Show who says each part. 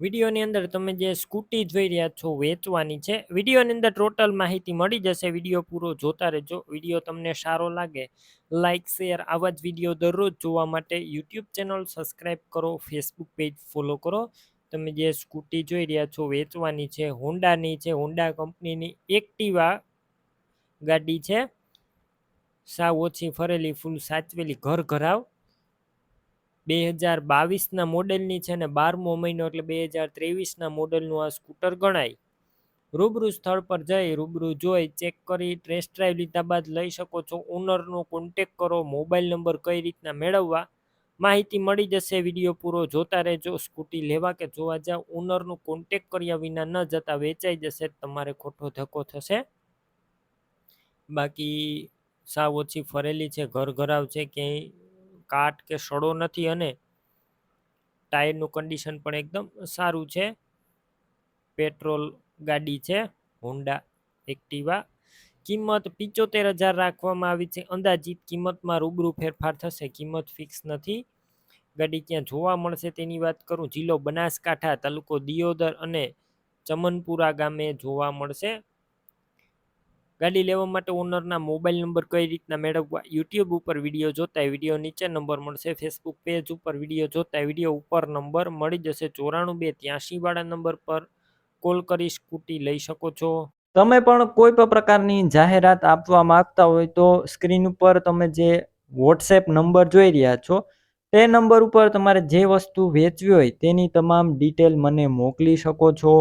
Speaker 1: વિડીયોની અંદર તમે જે સ્કૂટી જોઈ રહ્યા છો વેચવાની છે, વિડીયોની અંદર ટોટલ માહિતી મળી જશે. વીડિયો પૂરો જોતા રહેજો. વીડિયો તમને સારો લાગે લાઇક શેર આવા જ વીડિયો દરરોજ જોવા માટે યુટ્યુબ ચેનલ સબસ્ક્રાઈબ કરો ફેસબુક પેજ ફોલો કરો. તમે જે સ્કૂટી જોઈ રહ્યા છો વેચવાની છે હોન્ડાની છે હોન્ડા કંપનીની એક્ટિવા ગાડી છે. સાવ ઓછી ફરેલી ફૂલ સાચવેલી ઘર ઘરાવ. બે હજાર બાવીસના મોડેલની છે ને બારમો મહિનો એટલે બે હજાર ત્રેવીસના મોડેલનું આ સ્કૂટર ગણાય. રૂબરૂ સ્થળ પર જઈ રૂબરૂ જોઈ, ચેક કરી ટેસ્ટ ડ્રાઈવ લીધા બાદ લઈ શકો છો. ઓનરનો કોન્ટેક કરો મોબાઈલ નંબર કઈ રીતના મેળવવા, માહિતી મળી જશે. વીડિયો પૂરો જોતા રહેજો, સ્કૂટી લેવા કે જોવા જાવ. ઓનરનો કોન્ટેક કર્યા વિના ન જતા વેચાઈ જશે, તમારે ખોટો ધક્કો થશે. બાકી સાવ ઓછી ફરેલી છે, ઘર ઘરાવ છે, ક્યાંય કાટ કે સડો નથી અને ટાયરનું કન્ડિશન પણ એકદમ સારું છે. પેટ્રોલ ગાડી છે હોન્ડા એક્ટિવા કિંમત પિચોતેર હજાર રાખવામાં આવી છે. અંદાજિત કિંમતમાં રૂબરૂ ફેરફાર થશે. કિંમત ફિક્સ નથી. ગાડી ક્યાં જોવા મળશે તેની વાત કરું. જિલ્લો બનાસકાંઠા તાલુકો દિયોદર અને ચમનપુરા ગામે જોવા મળશે. ગાડી લેવા માટે ઓનરના મોબાઈલ નંબર કઈ રીતના મેળવવા? યુટ્યુબ ઉપર વીડિયો જોતા વીડિયો નીચે નંબર મળશે. ફેસબુક પેજ ઉપર વીડિયો જોતા વીડિયો ઉપર નંબર મળી જશે. ચોરાણું બે ત્યાંશી વાળા નંબર પર કોલ કરી સ્કૂટી લઈ શકો છો.
Speaker 2: તમે પણ કોઈ પણ પ્રકારની જાહેરાત આપવા માંગતા હોય તો સ્ક્રીન ઉપર તમે જે વોટ્સએપ નંબર જોઈ રહ્યા છો, તે નંબર ઉપર તમારે જે વસ્તુ વેચવી હોય તેની તમામ ડિટેલ મને મોકલી શકો છો.